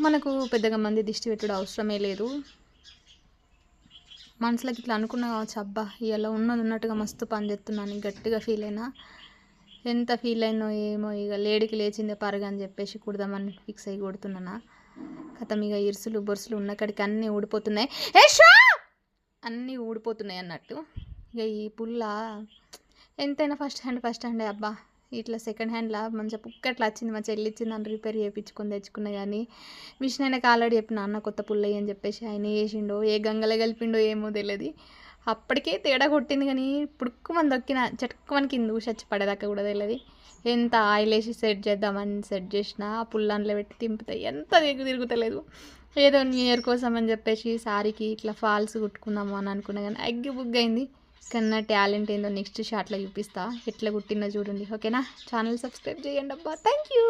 మనకు పెద్దగా మంది దిష్టి పెట్టడం అవసరమే లేదు. మనసులోకి ఇట్లా అనుకున్నా కావచ్చు అబ్బా ఇలా ఉన్నది ఉన్నట్టుగా మస్తు పని చేస్తున్నాను గట్టిగా ఫీల్ అయినా. ఎంత ఫీల్ అయినో ఏమో ఇక లేడికి లేచిందే పరగ అని చెప్పేసి కుడదామని ఫిక్స్ అయ్యి కొడుతున్నానా. కథం ఇక ఇరుసులు బొరుసులు ఉన్నక్కడికి అన్నీ ఊడిపోతున్నాయి. అన్నీ ఊడిపోతున్నాయి అన్నట్టు. ఇక ఈ పుల్ల ఎంతైనా ఫస్ట్ హ్యాండ్ ఫస్ట్ హ్యాండే అబ్బా. ఇట్లా సెకండ్ హ్యాండ్లా మంచిగా పుక్కట్లా వచ్చింది మా చెల్లి ఇచ్చింది అని రిపేర్ చేయించుకొని తెచ్చుకున్నా కానీ మిషన్ అయినాక ఆల్రెడీ చెప్పిన అన్న కొత్త పుల్లయ్య అని చెప్పేసి ఆయన వేసిండో ఏ గంగలో కలిపిండో ఏమో తెలియదు. అప్పటికే తేడా కొట్టింది కానీ పుడుక్కు పుడుక్కుమని దొక్కిన చటుక్కుమని కింద చచ్చి పడేదాకా కూడా తెలియదు. ఎంత ఆయిల్ వేసి సెట్ చేద్దామని సెట్ చేసినా ఆ పుల్లాన్లో పెట్టి తింపుతాయి. ఎంత దిగు తిరుగుతలేదు. ఏదో న్యూ ఇయర్ కోసం అని చెప్పేసి సారీకి ఇట్లా ఫాల్స్ కుట్టుకుందాము అని అనుకున్నా కానీ అగ్గి బుగ్గైంది. కానీ నా టాలెంట్ ఏందో నెక్స్ట్ షాట్లో చూపిస్తా. ఎట్లా కుట్టిందో చూడండి. ఓకేనా? ఛానల్ సబ్స్క్రైబ్ చేయండి అబ్బా. Thank you.